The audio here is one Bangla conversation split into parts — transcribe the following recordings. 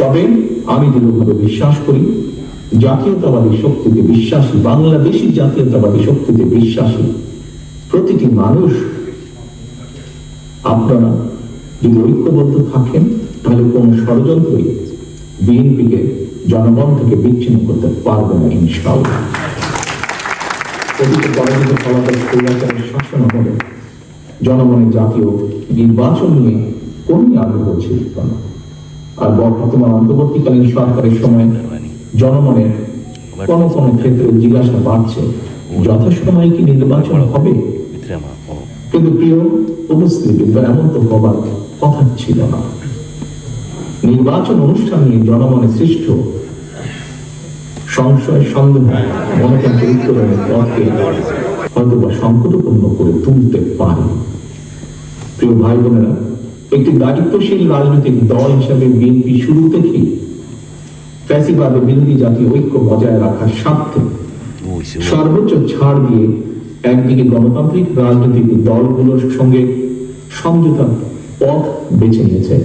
তবে আমি দৃঢ়ভাবে বিশ্বাস করি, জাতীয়তাবাদী শক্তিতে বিশ্বাসী, বাংলাদেশি জাতীয়তাবাদী শক্তিতে বিশ্বাসী প্রতিটি মানুষ, আপনারা যদি ঐক্যবদ্ধ থাকেন, তাহলে কোন ষড়যন্ত্রই বিএনপিকে জনগণ থেকে বিচ্ছিন্ন করতে পারবে না, ইনশাআল্লাহ। শাসন হবে। জনগণের জাতীয় নির্বাচন নিয়ে কোনই আগ্রহ ছিল না। আর বর্তমান অন্তর্বর্তীকালীন সরকারের সময় জনমনের কোন কোন ক্ষেত্রে জিজ্ঞাসা বাড়ছে যথাসময় কি নির্বাচন হবে? কিন্তু প্রিয় উপস্থিতি এমন তো হবার কথা ছিল না। নির্বাচন অনুষ্ঠান নিয়ে জনমনে সৃষ্ট সংশয়, সন্দেহ সংকটপূর্ণ করে তুলতে পারে। প্রিয় ভাই বোনেরা একটি দায়িত্বশীল রাজনৈতিক দল হিসাবে বিএনপি শুরু থেকে ফ্যাসিবাদ বিরোধী জাতীয় ঐক্য বজায় রাখার স্বার্থে সর্বোচ্চ ছাড় দিয়ে একদিকে গণতান্ত্রিক রাজনৈতিক দলগুলোর সঙ্গে সমঝোতার পথ বেছে নিয়েছে।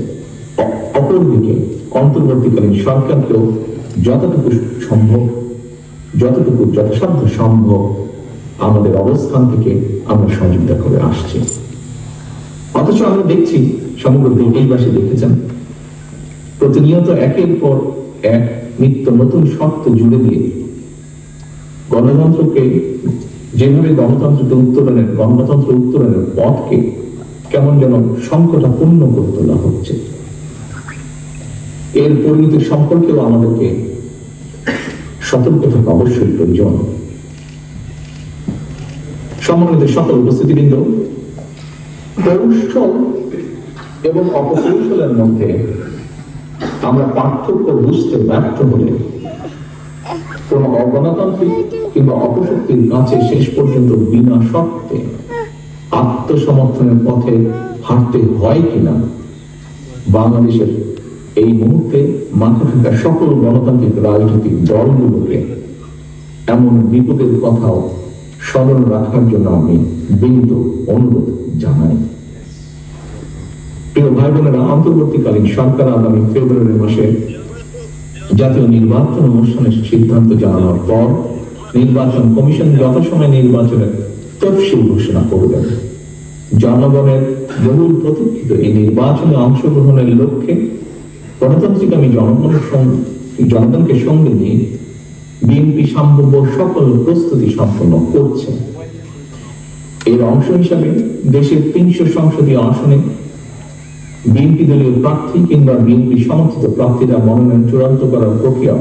অপরদিকে অন্তর্বর্তীকালীন সরকারকেও যতটুকু সম্ভব যতটুকু যথাসাধ্য সম্ভব আমাদের অবস্থান থেকে আমরা সহযোগিতা করে আসছি। অথচ আমরা দেখছি সমগ্র দেশবাসী দেখেছেন। প্রতিনিয়ত একের পর এক নিত্য নতুন শর্ত জুড়ে দিয়ে গণতন্ত্রকে, যেভাবে গণতন্ত্রকে উত্তরণের গণতন্ত্র উত্তরণের পথকে কেমন যেন সংকটাপূর্ণ করে তোলা হচ্ছে। এর পরিণতি সম্পর্কেও আমাদেরকে সতর্ক থাকা অবশ্যই প্রয়োজন। সম্মানিত সকল উপস্থিতিবৃন্দ এবং অপকৌশলের মধ্যে আমরা পার্থক্য বুঝতে ব্যর্থ হলে কোন অগণতান্ত্রিক কিংবা অপশক্তির কাছে শেষ পর্যন্ত বিনা শর্তে আত্মসমর্থনের পথে হাঁটতে হয় কিনা, বাংলাদেশের এই মুহূর্তে মাঠে থাকা সকল গণতান্ত্রিক রাজনৈতিক দলগুলোকে এমন বিপদের কথাও স্মরণ রাখার জন্য আমি বিনীত অনুরোধ জানাই। প্রিয় ভাই বোনেরা অন্তর্বর্তীকালীন সরকার আগামী ফেব্রুয়ারি মাসে জাতীয় নির্বাচন অনুষ্ঠানের সিদ্ধান্ত জানানোর পর নির্বাচন কমিশন যথাসময়ে নির্বাচনের তফসিল ঘোষণা করবেন জনগণের বহুল প্রতীক্ষিত এই নির্বাচনে অংশগ্রহণের লক্ষ্যে গণতান্ত্রিক আমি জনগণের জনগণকে সঙ্গে নিয়ে বিএনপি সম্ভাব্য সকল প্রস্তুতি সম্পন্ন করছে। এর অংশ হিসাবে দেশের তিনশো সংসদীয় আসনে বিএনপি দলীয় প্রার্থী কিংবা বিএনপি সমর্থিত প্রার্থীরা মনোনয়ন চূড়ান্ত করার প্রক্রিয়া